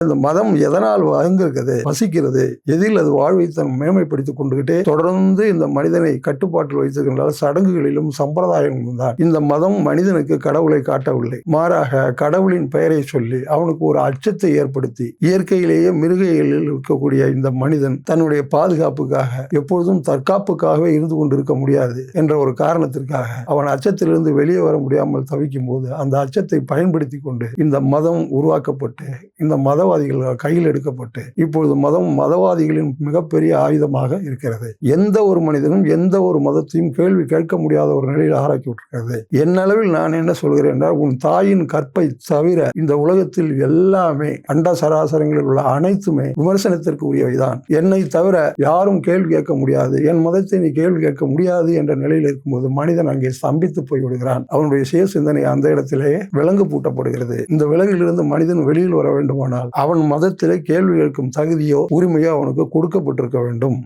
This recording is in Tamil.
இந்த மதம் எதனால் வந்திருக்குது வசிக்கிறது? எதில் அது வாழ்வை தன் மேன்மைப்படுத்திக் கொண்டுகிட்டே தொடர்ந்து இந்த மனிதனை கட்டுப்பாட்டில் வைத்திருக்கின்றால் சடங்குகளிலும் சம்பிரதாயங்களும் தான். இந்த மதம் மனிதனுக்கு கடவுளை காட்டவில்லை. மாறாக கடவுளின் பெயரை சொல்லி அவனுக்கு ஒரு அச்சத்தை ஏற்படுத்தி இயற்கையிலேயே மிருகைகளில் இருக்கக்கூடிய இந்த மனிதன் தன்னுடைய பாதுகாப்புக்காக எப்பொழுதும் தற்காப்புக்காகவே இருந்து கொண்டிருக்க முடியாது என்ற ஒரு காரணத்திற்காக அவன் அச்சத்திலிருந்து வெளியே வர முடியாமல் தவிக்கும் போது அந்த அச்சத்தை பயன்படுத்தி கொண்டு இந்த மதம் உருவாக்கப்பட்டு இந்த மதவாதிகள் கையில் எடுக்கப்பட்டு இப்பொழுது மதம் மதவாதிகளின் மிகப்பெரிய ஆயுதமாக இருக்கிறது. எந்த ஒரு மனிதனும் எந்த ஒரு மதத்தையும் கேள்வி கேட்க முடியாத ஒரு நிலையில் ஆராய்ச்சி விட்டிருக்கிறது என்னளவில் நான் என்ன சொல்கிறேன் என்றால் உன் தாயின் கற்பை தவிர இந்த உலகத்தில் எல்லாமே அண்ட சராசரங்களில் உள்ள அனைத்துமே விமர்சனத்திற்கு உரியவைதான். என்னை தவிர யாரும் கேள்வி கேட்க முடியாது. என் மதத்தை நீ கேள்வி கேட்க முடியாது என்ற நிலையில் இருக்கும்போது மனிதன் அங்கே ஸ்தம்பித்து போய் விடுகிறான் அவனுடைய சுய சிந்தனை அந்த இடத்திலேயே விலங்கு பூட்டப்படுகிறது. இந்த விலங்கிலிருந்து மனிதன் வெளியில் வர வேண்டுமானால் அவன் மதத்திலே கேள்வி கேட்கும் தகுதியோ உரிமையோ அவனுக்கு கொடுக்கப்பட்டிருக்க வேண்டும்.